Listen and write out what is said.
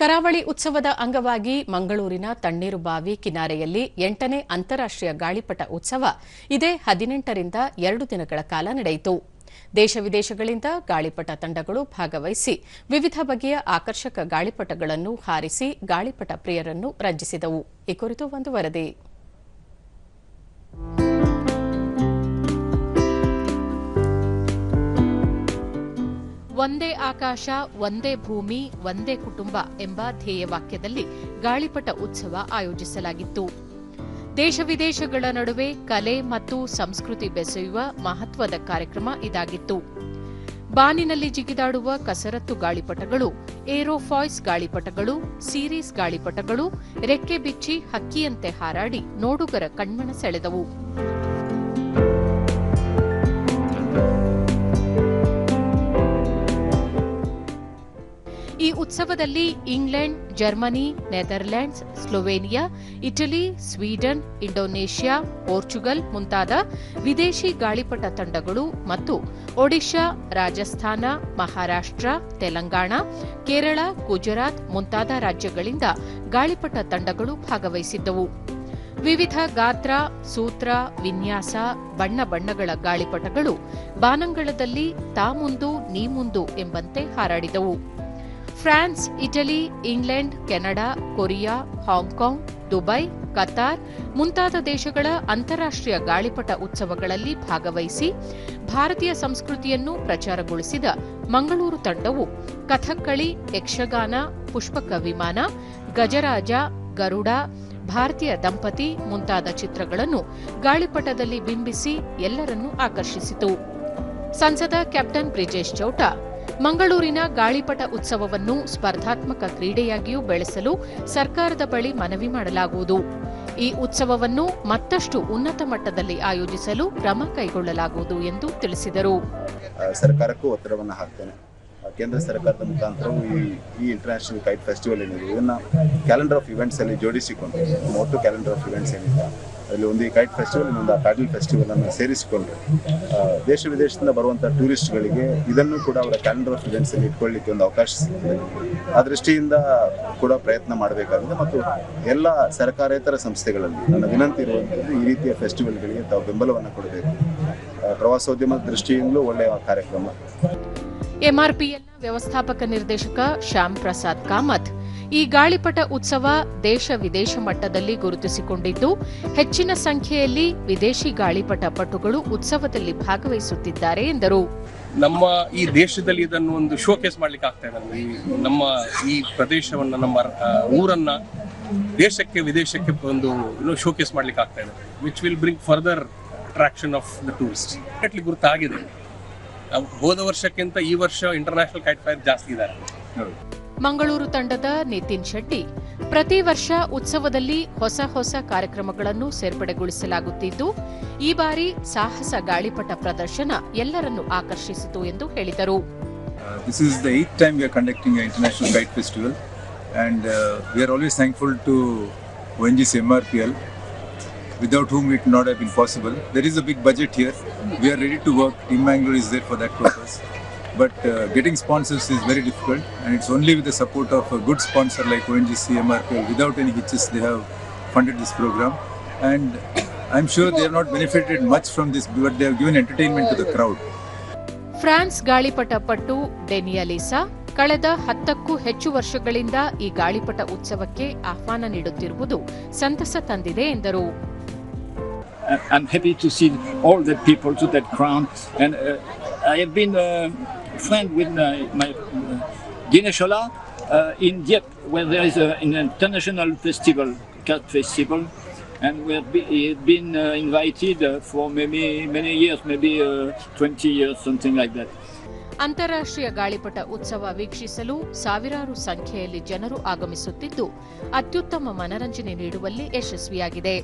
ಕರಾವಳಿ ಉತ್ಸವದ ಅಂಗವಾಗಿ ಮಂಗಳೂರಿನ ತಣ್ಣೀರು ಬಾವಿ ಕಿನಾರೆಯಲ್ಲಿ ಎಂಟನೇ ಅಂತಾರಾಷ್ಟ್ರೀಯ ಗಾಳಿಪಟ ಉತ್ಸವ ಇದೇ ಹದಿನೆಂಟರಿಂದ ಎರಡು ದಿನಗಳ ಕಾಲ ನಡೆಯಿತು. ದೇಶ ವಿದೇಶಗಳಿಂದ ಗಾಳಿಪಟ ತಂಡಗಳು ಭಾಗವಹಿಸಿ ವಿವಿಧ ಬಗೆಯ ಆಕರ್ಷಕ ಗಾಳಿಪಟಗಳನ್ನು ಹಾರಿಸಿ ಗಾಳಿಪಟ ಪ್ರಿಯರನ್ನು ರಂಜಿಸಿದವು. ಈ ಕುರಿತು ಒಂದು ವರದಿ. ಒಂದೇ ಆಕಾಶ, ಒಂದೇ ಭೂಮಿ, ಒಂದೇ ಕುಟುಂಬ ಎಂಬ ಧ್ಯೇಯವಾಕ್ಯದಲ್ಲಿ ಗಾಳಿಪಟ ಉತ್ಸವ ಆಯೋಜಿಸಲಾಗಿತ್ತು. ದೇಶ ವಿದೇಶಗಳ ನಡುವೆ ಕಲೆ ಮತ್ತು ಸಂಸ್ಕೃತಿ ಬೆಸೆಯುವ ಮಹತ್ವದ ಕಾರ್ಯಕ್ರಮ ಇದಾಗಿತ್ತು. ಬಾನಿನಲ್ಲಿ ಜಿಗಿದಾಡುವ ಕಸರತ್ತು ಗಾಳಿಪಟಗಳು ಏರೋಫಾಯ್ಸ್ ಗಾಳಿಪಟಗಳು, ಸೀರೀಸ್ ಗಾಳಿಪಟಗಳು, ರೆಕ್ಕೆ ಬಿಚ್ಚಿ ಹಕ್ಕಿಯಂತೆ ಹಾರಾಡಿ ನೋಡುಗರ ಕಣ್ಮನ ಸೆಳೆದವು. ಉತ್ಸವದಲ್ಲಿ England, Germany, Netherlands, Slovenia, Italy, Sweden, Indonesia, Portugal ಮುಂತಾದ ವಿದೇಶಿ ಗಾಳಿಪಟ ತಂಡಗಳು ಮತ್ತು ಒಡಿಶಾ, ರಾಜಸ್ಥಾನ, ಮಹಾರಾಷ್ಟ್ರ, ತೆಲಂಗಾಣ, ಕೇರಳ, ಗುಜರಾತ್ ಮುಂತಾದ ರಾಜ್ಯಗಳಿಂದ ಗಾಳಿಪಟ ತಂಡಗಳು ಭಾಗವಹಿಸಿದ್ದವು. ವಿವಿಧ ಗಾತ್ರ, ಸೂತ್ರ, ವಿನ್ಯಾಸ, ಬಣ್ಣ ಬಣ್ಣಗಳ ಗಾಳಿಪಟಗಳು ಬಾನಂಗಳದಲ್ಲಿ ತಾ ಮುಂದು, ನೀ ಮುಂದು ಎಂಬಂತೆ ಹಾರಾಡಿದವು. France, Italy, England, Canada, Korea, Hong Kong, Dubai, Qatar ಮುಂತಾದ ದೇಶಗಳ ಅಂತಾರಾಷ್ಟ್ರೀಯ ಗಾಳಿಪಟ ಉತ್ಸವಗಳಲ್ಲಿ ಭಾಗವಹಿಸಿ ಭಾರತೀಯ ಸಂಸ್ಕೃತಿಯನ್ನು ಪ್ರಚಾರಗೊಳಿಸಿದ ಮಂಗಳೂರು ತಂಡವು ಕಥಕ್ಕಳಿ, ಯಕ್ಷಗಾನ, ಪುಷ್ಪಕ ವಿಮಾನ, ಗಜರಾಜ, ಗರುಡ, ಭಾರತೀಯ ದಂಪತಿ ಮುಂತಾದ ಚಿತ್ರಗಳನ್ನು ಗಾಳಿಪಟದಲ್ಲಿ ಬಿಂಬಿಸಿ ಎಲ್ಲರನ್ನೂ ಆಕರ್ಷಿಸಿತು. ಸಂಸದ ಕ್ಯಾಪ್ಟನ್ ಬ್ರಿಜೇಶ್ ಚೌಟ ಮಂಗಳೂರಿನ ಗಾಳಿಪಟ ಉತ್ಸವವನ್ನು ಸ್ಪರ್ಧಾತ್ಮಕ ಕ್ರೀಡೆಯಾಗಿಯೂ ಬೆಳೆಸಲು ಸರ್ಕಾರದ ಬಳಿ ಮನವಿ ಮಾಡಲಾಗುವುದು. ಈ ಉತ್ಸವವನ್ನು ಮತ್ತಷ್ಟು ಉನ್ನತ ಮಟ್ಟದಲ್ಲಿ ಆಯೋಜಿಸಲು ಕ್ರಮ ಕೈಗೊಳ್ಳಲಾಗುವುದು ಎಂದು ತಿಳಿಸಿದರು. ಸರ್ಕಾರಕ್ಕೂ ಒತ್ತಡವನ್ನು ಹಾಕ್ತೇನೆ. ಕೇಂದ್ರ ಸರ್ಕಾರದ ಮುಖಾಂತರವು ಈ ಈ ಇಂಟರ್ನ್ಯಾಷನಲ್ ಕೈಟ್ ಫೆಸ್ಟಿವಲ್ ಏನಿದೆ, ಇದನ್ನು ಕ್ಯಾಲೆಂಡರ್ ಆಫ್ ಇವೆಂಟ್ಸ್ ಅಲ್ಲಿ ಜೋಡಿಸಿಕೊಂಡು ಒಟ್ಟು ಕ್ಯಾಲೆಂಡರ್ ಆಫ್ ಇವೆಂಟ್ಸ್ ಏನಿದೆ ಅದರಲ್ಲಿ ಒಂದು ಈ ಕೈಟ್ ಫೆಸ್ಟಿವಲ್ ಇನ್ನೊಂದು ಆ ಪ್ಯಾಡಲ್ ಫೆಸ್ಟಿವಲ್ ಅನ್ನು ಸೇರಿಸಿಕೊಂಡು ದೇಶ ವಿದೇಶದಿಂದ ಬರುವಂಥ ಟೂರಿಸ್ಟ್ಗಳಿಗೆ ಇದನ್ನು ಕೂಡ ಅವರ ಕ್ಯಾಲೆಂಡರ್ ಆಫ್ ಇವೆಂಟ್ಸ್ ಅಲ್ಲಿ ಇಟ್ಕೊಳ್ಳಿಕ್ಕೆ ಒಂದು ಅವಕಾಶ ಸಿಗ್ತದೆ. ಆ ದೃಷ್ಟಿಯಿಂದ ಕೂಡ ಪ್ರಯತ್ನ ಮಾಡಬೇಕಾಗಿದೆ ಮತ್ತು ಎಲ್ಲ ಸರ್ಕಾರೇತರ ಸಂಸ್ಥೆಗಳಲ್ಲಿ ನನ್ನ ವಿನಂತಿ ಇರುವಂಥದ್ದು ಈ ರೀತಿಯ ಫೆಸ್ಟಿವಲ್ಗಳಿಗೆ ತಾವು ಬೆಂಬಲವನ್ನು ಕೊಡಬೇಕು. ಪ್ರವಾಸೋದ್ಯಮದ ದೃಷ್ಟಿಯಿಂದಲೂ ಒಳ್ಳೆಯ ಕಾರ್ಯಕ್ರಮ. ಎಂಆರ್ಪಿಎಲ್ನ ವ್ಯವಸ್ಥಾಪಕ ನಿರ್ದೇಶಕ ಶ್ಯಾಮ್ ಪ್ರಸಾದ್ ಕಾಮತ್. ಈ ಗಾಳಿಪಟ ಉತ್ಸವ ದೇಶ ವಿದೇಶ ಮಟ್ಟದಲ್ಲಿ ಗುರುತಿಸಿಕೊಂಡಿದ್ದು, ಹೆಚ್ಚಿನ ಸಂಖ್ಯೆಯಲ್ಲಿ ವಿದೇಶಿ ಗಾಳಿಪಟ ಪಟುಗಳು ಉತ್ಸವದಲ್ಲಿ ಭಾಗವಹಿಸುತ್ತಿದ್ದಾರೆ ಎಂದರು. ನಮ್ಮ ಈ ದೇಶದಲ್ಲಿ ಇದನ್ನು ಒಂದು ಶೋಕೇಸ್ ಮಾಡ್ಲಿಕ್ಕೆ ಆಗ್ತಾ ಇದೆ ನಮ್ಮ ಈ ಪ್ರದೇಶವನ್ನ, ನಮ್ಮ ಊರನ್ನ ದೇಶಕ್ಕೆ ವಿದೇಶಕ್ಕೆ ಒಂದು ಶೋಕೇಸ್ ಮಾಡ್ಲಿಕ್ಕೆ ಆಗ್ತಾ ಇದೆ. Which will bring further attraction of the tourist ಗುರುತಾಗಿದೆ. ಹೋದ ವರ್ಷಕ್ಕಿಂತ ಈ ವರ್ಷ ಇಂಟರ್ನ್ಯಾಷನಲ್ ಕೈಟ್ ಫೈರ್ ಜಾಸ್ತಿ ಇದ್ದಾರೆ ಮಂಗಳೂರು ತಂಡದ ನಿತಿನ್ ಶೆಟ್ಟಿ ಪ್ರತಿ ವರ್ಷ ಉತ್ಸವದಲ್ಲಿ ಹೊಸ ಹೊಸ ಕಾರ್ಯಕ್ರಮಗಳನ್ನು ಸೇರ್ಪಡೆಗೊಳಿಸಲಾಗುತ್ತಿದ್ದು ಈ ಬಾರಿ ಸಾಹಸ ಗಾಳಿಪಟ ಪ್ರದರ್ಶನ ಎಲ್ಲರನ್ನು ಆಕರ್ಷಿಸಿತು ಎಂದು ಹೇಳಿದರು. Uh, this is the are conducting international are conducting and international kite festival, and to one are C thankful R P MRPL, without whom it would not have been possible. There is a big budget here. We are ready to work. Team Mangalore is there for that purpose. But uh, getting sponsors is very difficult, and it's only with the support of a good sponsor like ONGC MRPL, without any hitches, they have funded this program. And I'm sure they have not benefited much from this, but they have given entertainment to the crowd. France ಗಾಳಿಪಟ ಪಟ್ಟು ಡೆನಿಯಲಿಸಾ ಕಳೆದ ಹತ್ತಕ್ಕೂ ಹೆಚ್ಚು ವರ್ಷಗಳಿಂದ ಈ ಗಾಳಿಪಟ ಉತ್ಸವಕ್ಕೆ ಆಹ್ವಾನ ನೀಡುತ್ತಿರುವುದು ಸಂತಸ ತಂದಿದೆ ಎಂದರು I'm happy to see all the people to that crowd. And uh, I have been a friend with my, my uh, Dineshola uh, in Dieppe, where there is a, an international festival, cat festival, and we have be, he had been uh, invited uh, for maybe many years, maybe uh, 20 years, something like that. ಅಂತಾರಾಷ್ಟ್ರೀಯ ಗಾಳಿಪಟ ಉತ್ಸವ ವೀಕ್ಷಿಸಲು ಸಾವಿರಾರು ಸಂಖ್ಯೆಯಲ್ಲಿ ಜನರು ಆಗಮಿಸುತ್ತಿದ್ದು ಅತ್ಯುತ್ತಮ ಮನರಂಜನೆ ನೀಡುವಲ್ಲಿ ಯಶಸ್ವಿಯಾಗಿದೆ